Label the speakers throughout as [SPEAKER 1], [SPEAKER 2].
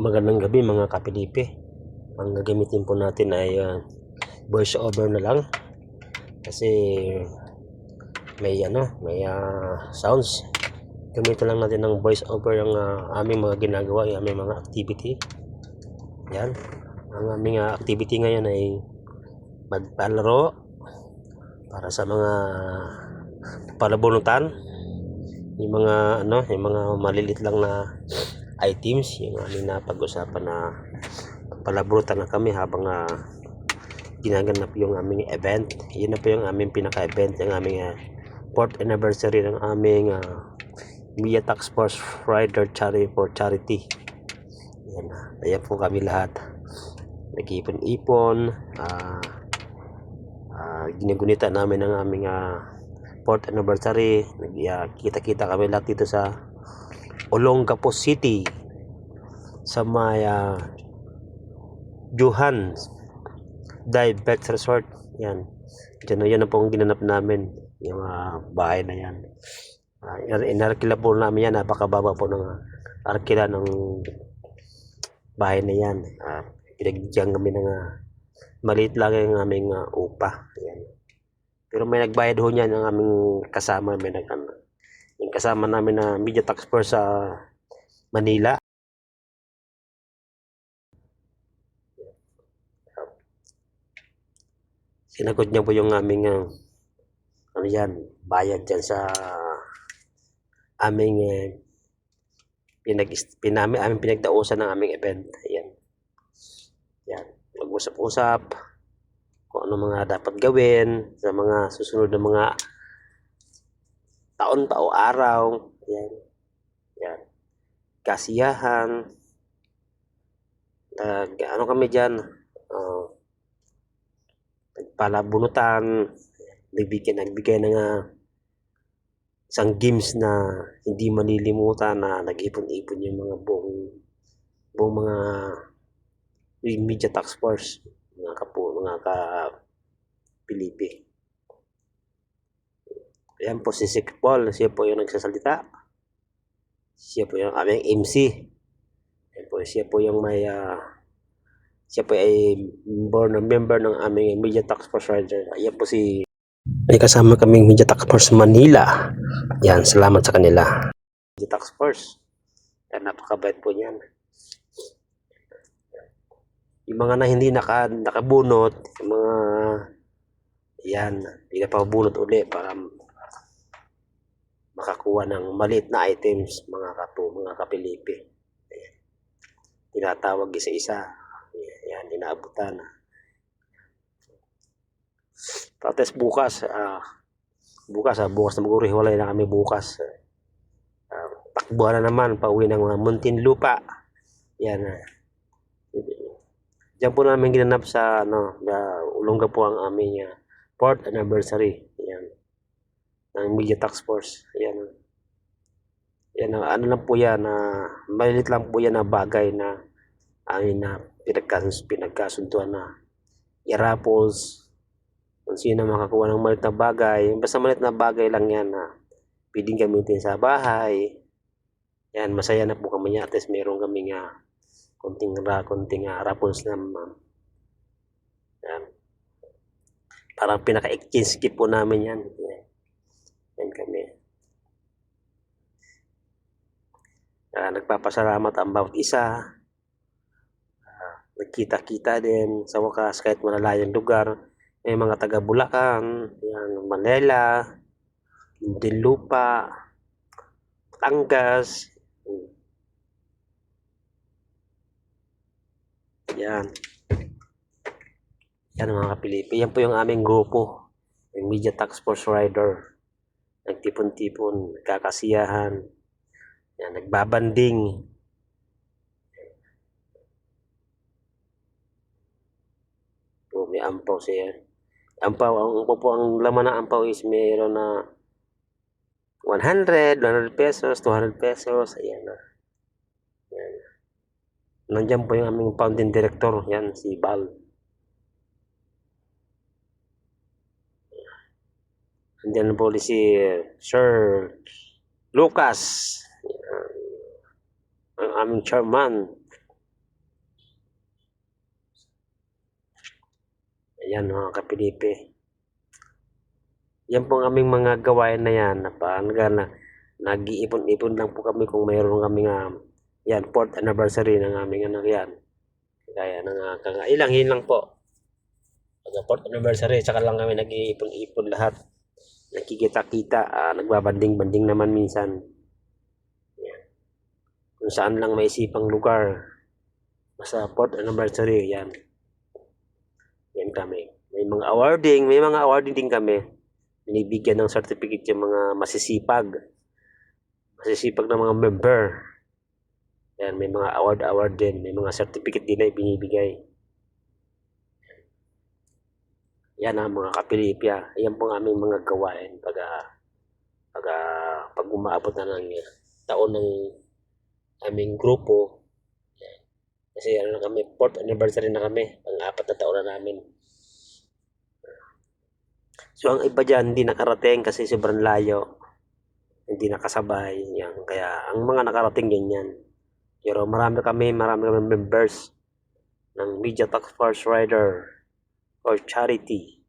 [SPEAKER 1] Magandang gabi mga kapilipi. Ang gagamitin po natin ay uh, voice over na lang. Kasi may ano, may ah, sounds. Gamitin lang natin ng voice over yung ah, aming mga ginagawa, yung aming mga activity. Yan. Ang aming ah, activity ngayon ay magpalaro para sa mga palabunutan. Yung mga ano, yung mga malilit lang na items yung aming napag-usapan na palaburutan na kami habang uh, ginaganap yung aming event. Yun na po yung aming pinaka-event, yung aming uh, fourth anniversary ng aming uh, Media Tax Force Rider Charity for Charity. Yan na. Ayan po kami lahat. Nag-ipon-ipon. Uh, uh, ginagunita namin ang aming uh, fourth anniversary. Nag, uh, kami lahat dito sa Olongapo City sa may uh, Johan Dive Pet Resort. Yan. Diyan yan na po ang ginanap namin. Yung uh, bahay na yan. Uh, inarkila po namin yan. Napakababa po ng arkila ng bahay na yan. Uh, pinagdiyan kami ng uh, maliit lang yung aming uh, upa. Yan. Pero may nagbayad ho niyan ang aming kasama. May nag, kasama namin na media tax force sa Manila. Sinagot niya po yung aming uh, ano yan, bayad dyan sa aming uh, pinag pinami aming pinagdausan ng aming event. Ayan. Yan. Mag-usap-usap kung ano mga dapat gawin sa mga susunod na mga taon pa o araw. Yan. Yan. Kasiyahan. Nag, ano kami dyan? Uh, nagpalabunutan. Nagbigay, nagbigay ng uh, isang games na hindi malilimutan na nag-ipon-ipon yung mga buong buong mga media tax force mga kapo mga ka Pilipi. Ayan po si Sik Paul. Siya po yung nagsasalita. Siya po yung aming MC. Ayan po, siya po yung may uh, siya po ay born member ng aming Media Tax Force Rider. Ayan po si may kasama kaming Media Tax Force Manila. Yan, salamat sa kanila. Media Tax Force. Yan, napakabait po niyan. Yung mga na hindi naka, nakabunot, yung mga yan, hindi na pabunot uli para makakuha ng maliit na items mga kapo, mga kapilipi. Ayan. Tinatawag isa-isa. Ayan, inaabutan. Tapos bukas, ah, bukas, ah, bukas na magurihiwalay na kami bukas. Ah, takbuhan na naman, pauwi ng mga Muntinlupa. Yan. ah. Diyan po namin ginanap sa ano, uh, Ulongga po ang aming uh, fourth anniversary. Yan. Ng Media Tax Force. Yan. Yan, uh, ano lang po yan, uh, malilit lang po yan na bagay na amin na pinagkas pinagkasunduan na i-raffles kung sino makakuha ng maliit na bagay. Basta maliit na bagay lang yan na pwedeng gamitin sa bahay. Yan, masaya na po kami niya. At least meron kami nga konting ra konting uh, raffles na um, yan. Parang pinaka-exchange gift po namin yan. Yan, yan kami. Uh, nagpapasalamat ang bawat isa. Uh, nagkita-kita din sa wakas kahit malalayang lugar. May mga taga Bulacan, yan, Manila, Muntinlupa, Batangas, Yan. Yan mga kapilipi. Yan po yung aming grupo. Yung Media Tax Force Rider. Nagtipon-tipon, nagkakasiyahan. Yan, nagbabanding. Po, may ampaw siya. Ampaw, ang upo po ang laman ng ampaw is mayroon na 100, 100 pesos, 200 pesos. Ayan na. Yan. Nandiyan po yung aming founding director. Yan, si Bal. Nandiyan po si Sir Lucas ang aming chairman. Ayan mga kapilipi. Yan po ang aming mga gawain na yan. Napanaga na nag-iipon-ipon lang po kami kung mayroon kami nga ah, yan, 4th anniversary ng aming anak yan. Kaya ng ah, uh, kang, ilang hinang po. Pag 4th anniversary, saka lang kami nag-iipon-ipon lahat. Nakikita-kita, uh, nagbabanding-banding naman minsan. Kung saan lang may isipang lugar. Basta 4th anniversary, yan. Yan kami. May mga awarding, may mga awarding din kami. Binibigyan ng certificate yung mga masisipag. Masisipag ng mga member. Yan, may mga award-award din. May mga certificate din na ibinibigay. Yan ang mga kapilipya. Yan po ang aming mga gawain pag, ah, pag, ah, pag umaabot na ng taon ng aming grupo. Kasi ano na kami, 4th anniversary na kami. Pang-apat na taon na namin. So ang iba dyan, hindi nakarating kasi sobrang layo. Hindi nakasabay. Yan. Kaya ang mga nakarating ganyan. Pero marami kami, marami kami members ng Media Task Force Rider or Charity.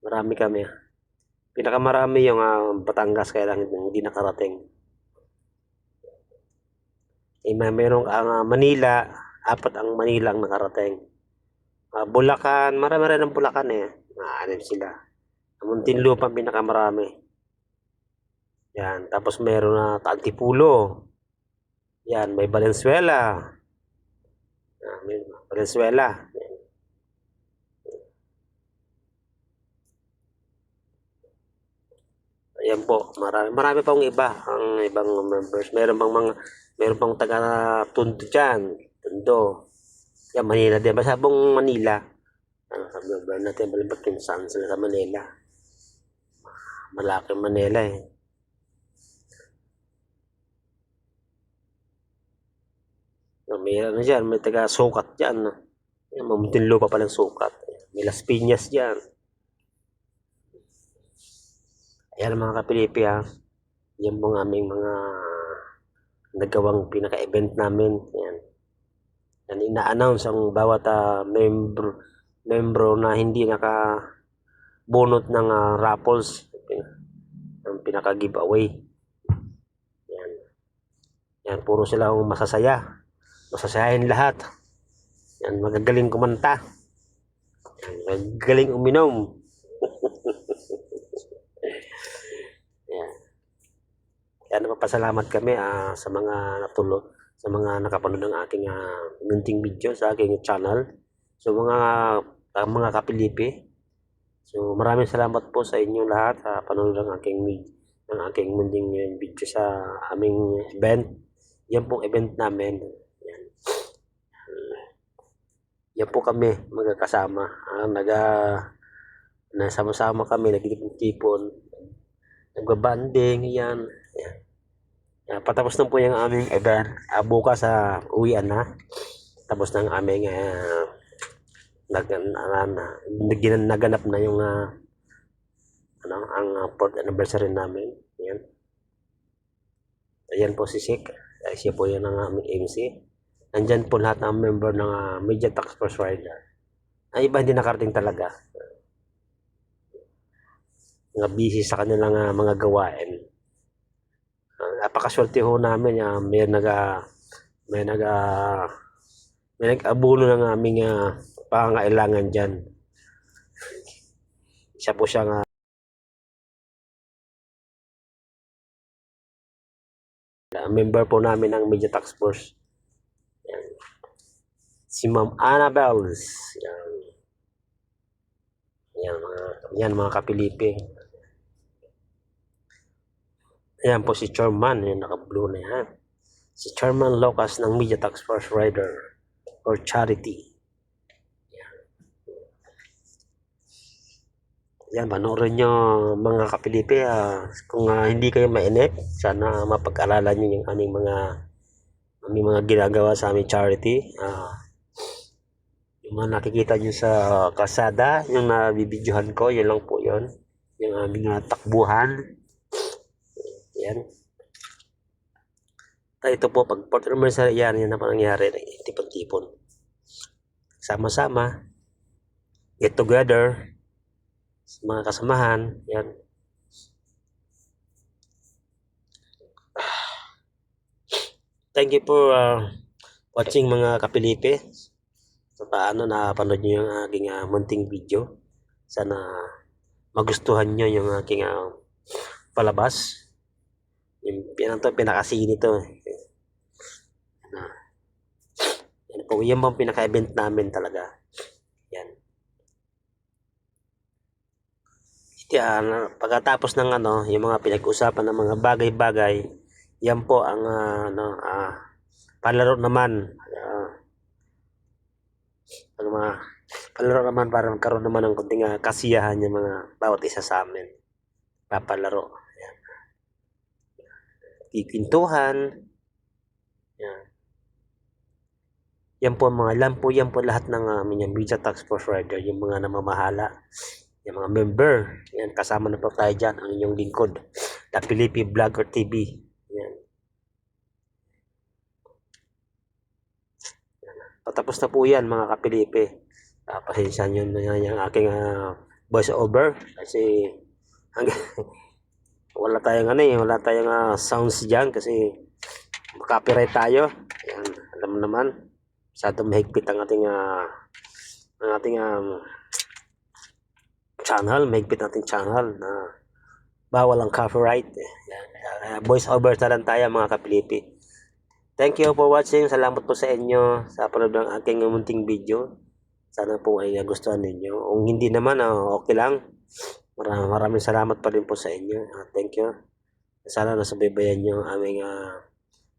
[SPEAKER 1] Marami kami. Pinakamarami yung ah, Batangas kaya lang hindi nakarating. Eh, may meron ang ah, Manila, apat ang Manila ang nakarating. Ah, Bulacan, marami rin ang Bulacan eh. Maanim sila. Muntinlupa ang pinakamarami. Yan, tapos meron na Antipulo. Yan, may Valenzuela. Ah, may Valenzuela. Yan. Po, marami, marami pang iba ang ibang members. Meron pang mga, meron pang taga Tondo dyan. Tondo. Yan, Manila din. Basta pong Manila. Ano, sa member natin, balibat saan sila sa Manila. Malaki Manila eh. No, may ano dyan, may taga sukat dyan. No? Yan, mamuntinlo pa palang sukat. May Las Piñas dyan. Ayan mga kapilipi ha. Yan po ang aming mga nagawang pinaka-event namin. Yan. Yan, ina-announce ang bawat ah, membro, membro na hindi naka bunot ng ah, raffles. Ang pinaka-giveaway. Yan. Yan, puro sila ang masasaya. Masasayahin lahat. Yan, magagaling kumanta. Yan, magagaling uminom. Yan. Kaya napapasalamat kami ah, sa mga natulo, sa mga nakapanood ng aking ah, munting video sa aking channel. So mga ah, mga kapilipi. So maraming salamat po sa inyo lahat sa panonood ng aking ng aking munting eh, video sa aming event. Yan pong event namin. Yan. Yan po kami magkakasama. Ah, naga nasama-sama kami, nagtipon-tipon, nagbabanding, yan. yan. Yan, patapos na po yung aming event. Ah, bukas sa uwian na. Tapos na ang aming uh, nag, na, na, nag- naganap na yung ah, ano, ang uh, 4th anniversary namin. Yan. Ayan po si Sik. Ay, siya po yan ang aming MC. Nandyan po lahat ng member ng ah, Media Task Force Rider. Ang iba hindi nakarating talaga. Mga busy sa kanilang ah, mga gawain. Uh, napakaswerte ho namin. ah, may naga may naga may nag-abuno ng aming ah, pangangailangan dyan. Siya po siyang ah, member po namin ng Media Task Force. Yan. Si Ma'am Annabelle. Yan. Yan mga, yan mga kapilipi. Yan po si Chairman. Yan naka-blue na yan. Si Chairman Locas ng Media Task Force Rider or Charity. Yan. Yan, panoorin nyo mga kapilipi. ah, kung ah, hindi kayo mainip, sana mapag-aralan nyo yung aming mga aming mga ginagawa sa aming charity. Ah, yung mga nakikita nyo sa kasada, yung nabibidyohan ko, yun lang po yun. Yung aming uh, takbuhan. Yan. Ah, ito po, pag port anniversary, yan, yan ang nangyari. Tipon-tipon. Sama-sama. get together sa mga kasamahan. Yan. Thank you for uh, watching mga kapilipi. So paano napanood nyo yung aking uh, munting video. Sana magustuhan nyo yung aking uh, palabas. Yung yan to, pinakasini to. Ah. yan po, yan po ang pinaka-event namin talaga. Yan. Yan, pagkatapos ng ano, yung mga pinag-usapan ng mga bagay-bagay, yan po ang ah, ano, ah, palaro naman. ah, ang mga palaro naman para magkaroon naman ng kunting ah, kasiyahan yung mga bawat isa sa amin. Papalaro. Yan. Kikwentuhan. Yan. Yan po ang mga, yan po, yan po lahat ng uh, media tax force rider, yung mga namamahala, yung mga member. Yan, kasama na po tayo dyan, ang inyong lingkod. The Pilipi Vlogger TV. Yan. Patapos na po yan mga kapilipi. Uh, pasensya nyo na yan yung aking ah, voice over kasi hanggang wala tayong ano eh, wala tayong ah, sounds dyan kasi copyright tayo. Yan, alam naman. Masyadong mahigpit ang ating ah, ang ating um, channel, mahigpit nating channel na bawal ang copyright. Kaya voice over na lang tayo mga kapilipi. Thank you for watching. Salamat po sa inyo sa panood ng aking munting video. Sana po ay nagustuhan ninyo. Kung hindi naman, ah, okay lang. Maraming, maraming salamat pa rin po sa inyo. Ah, thank you. Sana nasabaybayan nyo ang aming ah,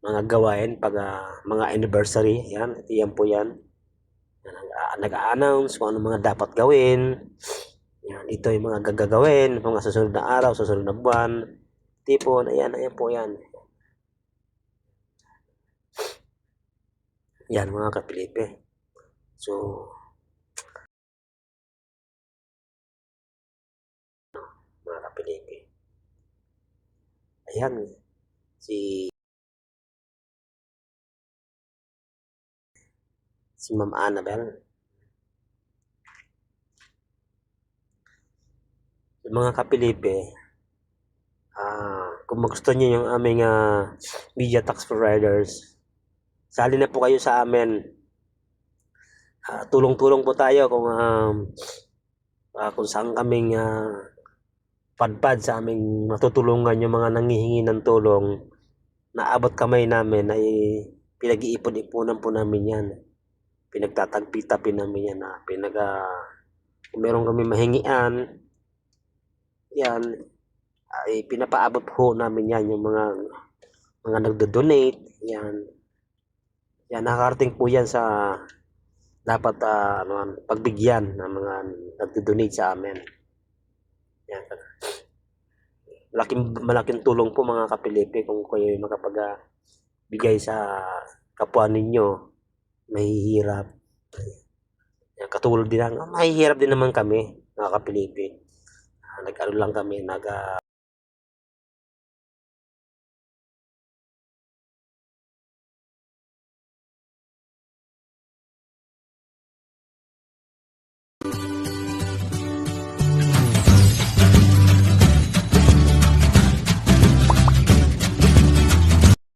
[SPEAKER 1] mga gawain pag ah, mga anniversary. Yan, yan po yan. Yan, nag- Nag-a-announce kung ano mga dapat gawin. Yan, ito yung mga gagawin, mga susunod na araw, susunod na buwan. Tipon, ayan, ayan po yan. Yan mga kapilipe. So, mga kapilipe. Ayan, si si Ma'am Annabel. Yung mga kapilipe, ah, kung gusto niyo yung aming ah, media tax providers, sali na po kayo sa amin. Ah, tulong-tulong po tayo kung um, ah, kung saan kaming ah, padpad sa aming matutulungan yung mga nangihingi ng tulong na abot kamay namin ay pinag-iipon-ipunan po namin yan. Pinagtatagpi-tapi namin yan na pinag ah, kung meron kami mahingian yan ay pinapaabot po namin yan yung mga mga nagdo-donate yan yan nakakarating po yan sa dapat ah, ano, pagbigyan ng mga nagdo-donate sa amin yan. Malaking malaking tulong po mga kapilipi kung kayo ay makapag bigay sa kapwa ninyo. Mahihirap. Yan, katulad din lang mahihirap din naman kami mga kapilipi nag-ano lang kami nag ah,